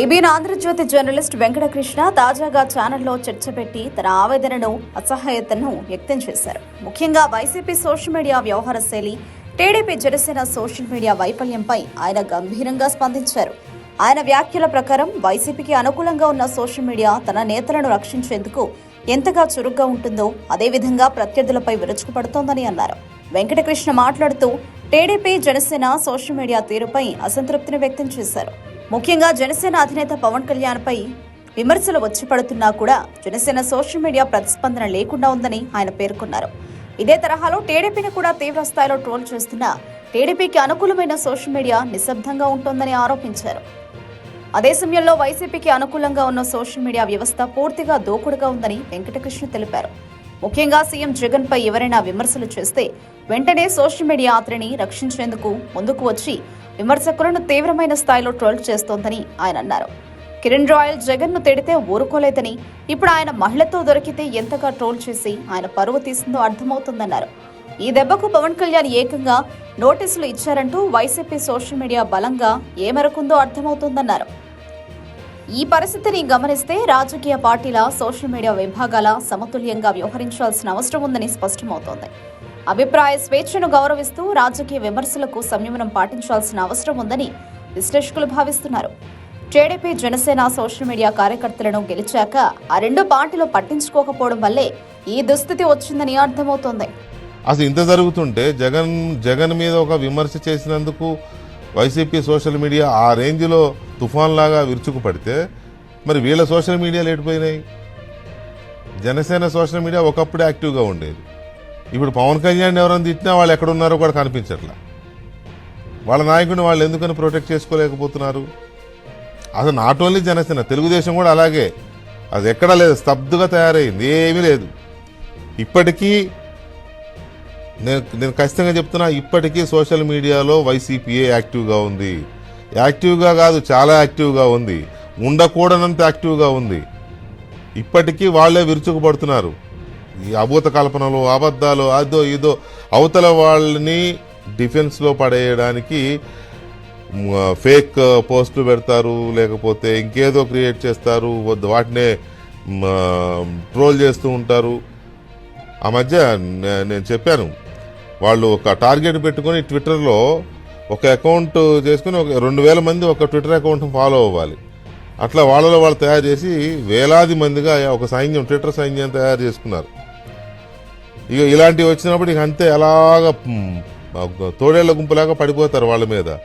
ఈబీన్ Andhra Jyothi journalist Venkatakrishna తాజాగా ఛానల్లో చర్చ పెట్టి తన ఆవేదనను అసహాయతను వ్యక్తం చేశారు. ముఖ్యంగా వైసీపీ సోషల్ మీడియా వ్యవహార శైలి టీడీపీ జనసేన సోషల్ మీడియా వైఫల్యంపై ఆయన గంభీరంగా స్పందించారు. ఆయన వ్యాఖ్యల ప్రకారం వైసీపీకి అనుకూలంగా ఉన్న సోషల్ మీడియా తన నేతలను రక్షించేందుకు ఎంతగా చురుగ్గా ఉంటుందో అదేవిధంగా ప్రత్యర్థులపై విరుచుకుపడుతోందని అన్నారు. వెంకటకృష్ణ మాట్లాడుతూ టీడీపీ జనసేన సోషల్ మీడియా తీరుపై అసంతృప్తిని వ్యక్తం చేశారు. ముఖ్యంగా జనసేన అధినేత పవన్ కళ్యాణ్పై విమర్శలు వచ్చి పడుతున్నా కూడా జనసేన సోషల్ మీడియా ప్రతిస్పందన లేకుండా ఉందని ఆయన పేర్కొన్నారు. ఇదే తరహాలో టీడీపీని కూడా తీవ్ర స్థాయిలో ట్రోల్ చేస్తున్న టీడీపీకి అనుకూలమైన సోషల్ మీడియా నిశ్శబ్దంగా ఉంటోందని ఆరోపించారు. అదే సమయంలో వైసీపీకి అనుకూలంగా ఉన్న సోషల్ మీడియా వ్యవస్థ పూర్తిగా దూకుడుగా ఉందని వెంకటకృష్ణ తెలిపారు. ముఖ్యంగా సీఎం జగన్ పై ఎవరైనా విమర్శలు చేస్తే వెంటనే సోషల్ మీడియా అతనిని రక్షించేందుకు ముందుకు వచ్చి విమర్శకులను తీవ్రమైన స్థాయిలో ట్రోల్ చేస్తోందని ఆయన అన్నారు. కిరణ్ రాయల్ జగన్ను తిడితే ఊరుకోలేదని ఇప్పుడు ఆయన మహిళతో దొరికితే ఎంతగా ట్రోల్ చేసి ఆయన పరువు తీసిందో అర్థమవుతుందన్నారు. ఈ దెబ్బకు పవన్ కళ్యాణ్ ఏకంగా నోటీసులు ఇచ్చారంటూ వైసీపీ సోషల్ మీడియా బలంగా ఏ మేరకుందో ఈ పరిస్థితిని గమనిస్తే రాజకీయ పార్టీల సోషల్ మీడియా విభాగాల సమతుల్యంగా వ్యవహరించాల్సిన అవసరం ఉందని స్పష్టమవుతోంది. అభిప్రాయ స్వేచ్ఛను గౌరవిస్తూ రాజకీయ విమర్శలకు సంయమనం పాటించాల్సిన అవసరం ఉందని విశ్లేషకులు భావిస్తున్నారు. టీడీపీ జనసేన సోషల్ మీడియా కార్యకర్తలను గెలిచాక ఆ రెండు పార్టీలు పట్టించుకోకపోవడం వల్లే ఈ దుస్థితి వచ్చిందని అర్థమవుతోంది. అసలు ఇంత జరుగుతుంటే జగన్ జగన్ మీద ఒక విమర్శ చేసినందుకు వైసీపీ సోషల్ మీడియా ఆ రేంజ్లో తుఫాన్ లాగా విరుచుకు పడితే మరి వీళ్ళ సోషల్ మీడియా లేటిపోయినాయి జనసేన సోషల్ మీడియా ఒకప్పుడు యాక్టివ్గా ఉండేది. ఇప్పుడు పవన్ కళ్యాణ్ ఎవరైనా తిట్టినా వాళ్ళు ఎక్కడున్నారో కూడా కనిపించట్లా. వాళ్ళ నాయకుడిని వాళ్ళు ఎందుకని ప్రొటెక్ట్ చేసుకోలేకపోతున్నారు? అసలు నాట్ ఓన్లీ జనసేన తెలుగుదేశం కూడా అలాగే. అది ఎక్కడా లేదు స్తబ్దుగా తయారైంది ఏమీ లేదు. ఇప్పటికీ నేను నేను ఖచ్చితంగా చెప్తున్నా ఇప్పటికీ సోషల్ మీడియాలో వైసీపీఏ యాక్టివ్గా ఉంది. యాక్టివ్గా కాదు చాలా యాక్టివ్గా ఉంది. ఉండకూడనంత యాక్టివ్గా ఉంది. ఇప్పటికీ వాళ్ళే విరుచుకుపడుతున్నారు. ఈ అభూత కల్పనలు అబద్ధాలు అదో ఇదో అవతల వాళ్ళని డిఫెన్స్లో పడేయడానికి ఫేక్ పోస్టులు పెడతారు లేకపోతే ఇంకేదో క్రియేట్ చేస్తారు వాటినే ట్రోల్ చేస్తూ ఉంటారు. ఆ మధ్య నే- నేను చెప్పాను. వాళ్ళు ఒక టార్గెట్ పెట్టుకొని ట్విట్టర్లో ఒక అకౌంట్ చేసుకుని ఒక రెండు వేల మంది ఒక ట్విట్టర్ అకౌంట్ ఫాలో అవ్వాలి. అట్లా వాళ్ళలో వాళ్ళు తయారు చేసి వేలాది మందిగా ఒక సైన్యం ట్విట్టర్ సైన్యం తయారు చేసుకున్నారు. ఇక ఇలాంటివి వచ్చినప్పుడు ఇక అంతే అలాగా తోడేళ్ళ గుంపులాగా పడిపోతారు వాళ్ళ మీద.